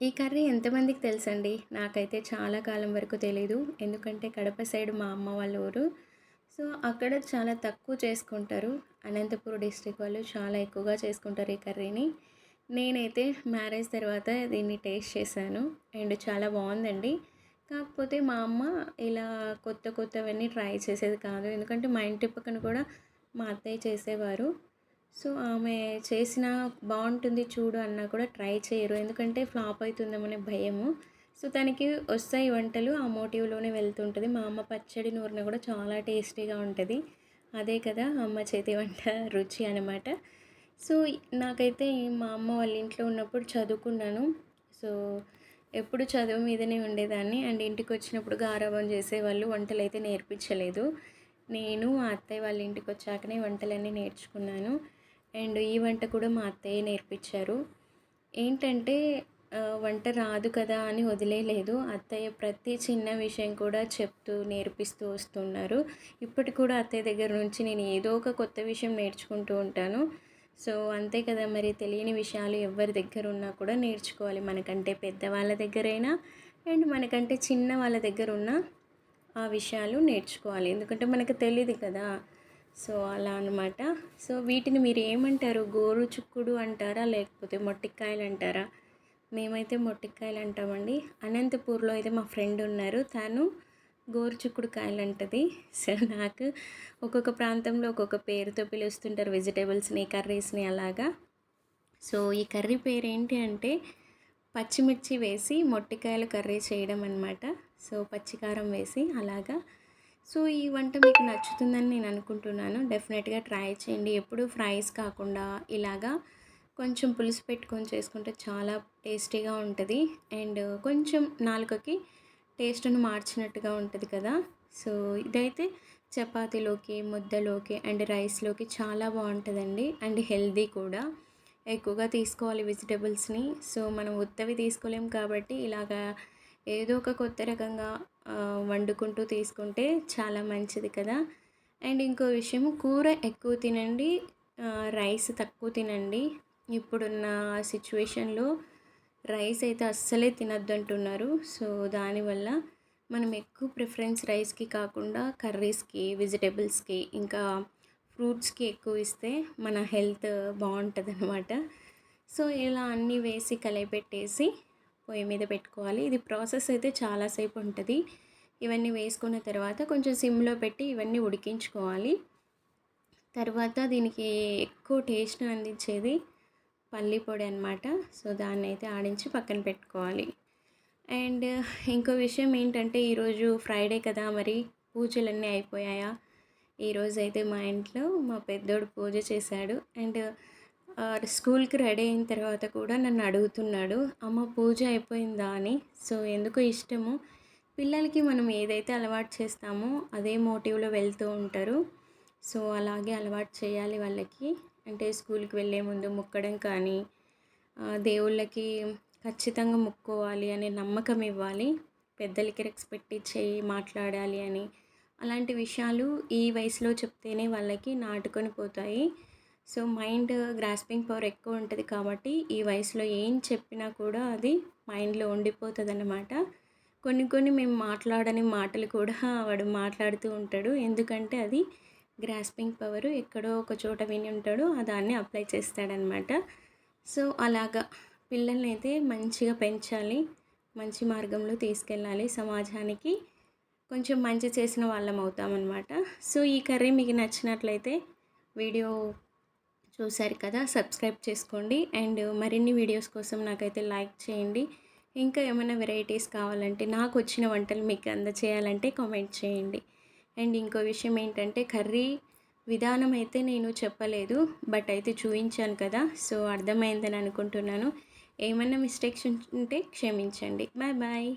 ఈ కర్రీ ఎంతమందికి తెలుసండి? నాకైతే చాలా కాలం వరకు తెలీదు. ఎందుకంటే కడప సైడ్ మా అమ్మ వాళ్ళ ఊరు. సో అక్కడ చాలా తక్కువ చేసుకుంటారు. అనంతపురం డిస్ట్రిక్ట్ వాళ్ళు చాలా ఎక్కువగా చేసుకుంటారు ఈ కర్రీని. నేనైతే మ్యారేజ్ తర్వాత దీన్ని టేస్ట్ చేశాను. అండ్ చాలా బాగుందండి. కాకపోతే మా అమ్మ ఇలా కొత్త కొత్తవన్నీ ట్రై చేసేది కాదు. ఎందుకంటే మా ఇంటి పక్కన కూడా మా అత్తయ్య చేసేవారు. సో ఆమె చేసిన బాగుంటుంది చూడు అన్నా కూడా ట్రై చేయరు. ఎందుకంటే ఫ్లాప్ అవుతుందేమనే భయము. సో తనకి వస్తాయి వంటలు ఆ మోటివ్లోనే వెళ్తుంటుంది. మా అమ్మ పచ్చడి నూరిన కూడా చాలా టేస్టీగా ఉంటుంది. అదే కదా అమ్మ చేతి వంట రుచి అనమాట సో నాకైతే మా అమ్మ వాళ్ళ ఇంట్లో ఉన్నప్పుడు చదువుకున్నాను. సో ఎప్పుడు చదువు మీదనే ఉండేదాన్ని. అండ్ ఇంటికి వచ్చినప్పుడు గారాబం చేసేవాళ్ళు వంటలు అయితే నేర్పించలేదు. నేను మా అత్తయ్య వాళ్ళ ఇంటికి వచ్చాకనే వంటలన్నీ నేర్చుకున్నాను. అండ్ ఈ వంట కూడా మా అత్తయ్య నేర్పించారు. ఏంటంటే వంట రాదు కదా అని వదిలేయలేదు అత్తయ్య ప్రతి చిన్న విషయం కూడా చెప్తూ నేర్పిస్తూ వస్తున్నారు. ఇప్పటికి కూడా అత్తయ్య దగ్గర నుంచి నేను ఏదో ఒక కొత్త విషయం నేర్చుకుంటూ ఉంటాను. సో అంతే కదా మరి తెలియని విషయాలు ఎవరి దగ్గర ఉన్నా కూడా నేర్చుకోవాలి. మనకంటే పెద్దవాళ్ళ దగ్గరైనా అండ్ మనకంటే చిన్న వాళ్ళ దగ్గర ఉన్న ఆ విషయాలు నేర్చుకోవాలి. ఎందుకంటే మనకు తెలియదు కదా. సో అలా అనమాట సో వీటిని మీరు ఏమంటారు? గోరు చుక్కుడు అంటారా? లేకపోతే మొట్టికాయలు అంటారా? మేమైతే మొట్టికాయలు అంటామండి. అనంతపూర్లో అయితే మా ఫ్రెండ్ ఉన్నారు. తను గోరుచుక్కుడు కాయలు అంటది. సో నాకు ఒక్కొక్క ప్రాంతంలో ఒక్కొక్క పేరుతో పిలుస్తుంటారు. వెజిటేబుల్స్ని కర్రీస్ని అలాగా. సో ఈ కర్రీ పేరు ఏంటి అంటే పచ్చిమిర్చి వేసి మొట్టికాయల కర్రీ చేయడం అనమాట సో పచ్చికారం వేసి అలాగా సో ఈ వంట మీకు నచ్చుతుందని నేను అనుకుంటున్నాను. డెఫినెట్గా ట్రై చేయండి. ఎప్పుడు ఫ్రైస్ కాకుండా ఇలాగా కొంచెం పులుసు పెట్టుకొని చేసుకుంటే చాలా టేస్టీగా ఉంటుంది. అండ్ కొంచెం నాలుకకి టేస్ట్ను మార్చినట్టుగా ఉంటుంది కదా. సో ఇదైతే చపాతీలోకి ముద్దలోకి అండ్ రైస్లోకి చాలా బాగుంటుందండి. అండ్ హెల్దీ కూడా. ఎక్కువగా తీసుకోవాలి వెజిటబుల్స్ని. సో మనం ఉత్తవి తీసుకోలేం కాబట్టి ఇలాగా ఏదో ఒక కొత్త రకంగా వండుకుంటూ తీసుకుంటే చాలా మంచిది కదా. అండ్ ఇంకో విషయం కూర ఎక్కువ తినండి రైస్ తక్కువ తినండి. ఇప్పుడున్న సిచ్యువేషన్లో రైస్ అయితే అస్సలే తినద్దు అంటున్నారు సో దానివల్ల మనం ఎక్కువ ప్రిఫరెన్స్ రైస్కి కాకుండా కర్రీస్కి వెజిటేబుల్స్కి ఇంకా ఫ్రూట్స్కి ఎక్కువ ఇస్తే మన హెల్త్ బాగుంటుంది అనమాట సో ఇలా అన్నీ వేసి కలిపెట్టేసి పొయ్యి మీద పెట్టుకోవాలి. ఇది ప్రాసెస్ అయితే చాలాసేపు ఉంటుంది. ఇవన్నీ వేసుకున్న తర్వాత కొంచెం సిమ్లో పెట్టి ఇవన్నీ ఉడికించుకోవాలి. తర్వాత దీనికి ఎక్కువ టేస్ట్ అందించేది పల్లి పొడి అనమాట సో దాన్ని అయితే ఆడించి పక్కన పెట్టుకోవాలి. అండ్ ఇంకో విషయం ఏంటంటే ఈరోజు ఫ్రైడే కదా మరి. పూజలన్నీ అయిపోయాయా? ఈరోజు అయితే మా ఇంట్లో మా పెద్దోడు పూజ చేశాడు. అండ్ స్కూల్కి రెడీ అయిన తర్వాత కూడా నన్ను అడుగుతున్నాడు అమ్మ పూజ అయిపోయిందా? అని. సో ఎందుకు ఇష్టము. పిల్లలకి మనం ఏదైతే అలవాటు చేస్తామో అదే మోటివ్లో వెళ్తూ ఉంటారు. సో అలాగే అలవాటు చేయాలి వాళ్ళకి. అంటే స్కూల్కి వెళ్ళే ముందు మొక్కడం కానీ దేవుళ్ళకి ఖచ్చితంగా మొక్కోవాలి అనే నమ్మకం ఇవ్వాలి. పెద్దలకి రెస్పెక్ట్ చేయి మాట్లాడాలి అని. అలాంటి విషయాలు ఈ వయసులో చెప్తేనే వాళ్ళకి నాటుకొని పోతాయి. సో మైండ్ గ్రాస్పింగ్ పవర్ ఎక్కువ ఉంటుంది కాబట్టి ఈ వయసులో ఏం చెప్పినా కూడా అది మైండ్లో ఉండిపోతుంది అన్నమాట కొన్ని కొన్ని మేము మాట్లాడని మాటలు కూడా వాడు మాట్లాడుతూ ఉంటాడు. ఎందుకంటే అది గ్రాస్పింగ్ పవర్ ఎక్కడో ఒక చోట విని ఉంటాడు దాన్ని అప్లై చేస్తాడనమాట సో అలాగా పిల్లల్ని అయితే మంచిగా పెంచాలి మంచి మార్గంలో తీసుకెళ్ళాలి సమాజానికి. కొంచెం మంచి చేసిన వాళ్ళం అవుతామన్నమాట సో ఈ కర్రీ మీకు నచ్చినట్లయితే వీడియో చూశారు కదా సబ్స్క్రైబ్ చేసుకోండి. అండ్ మరిన్ని వీడియోస్ కోసం నాకైతే లైక్ చేయండి. ఇంకా ఏమైనా వెరైటీస్ కావాలంటే నాకు వచ్చిన వంటలు మీకు అందచేయాలంటే కామెంట్ చేయండి. అండ్ ఇంకో విషయం ఏంటంటే కర్రీ విధానం అయితే నేను చెప్పలేదు బట్ అయితే చూపించాను కదా సో అర్థమైందని అనుకుంటున్నాను. ఏమైనా మిస్టేక్స్ ఉంటే క్షమించండి. Bye bye.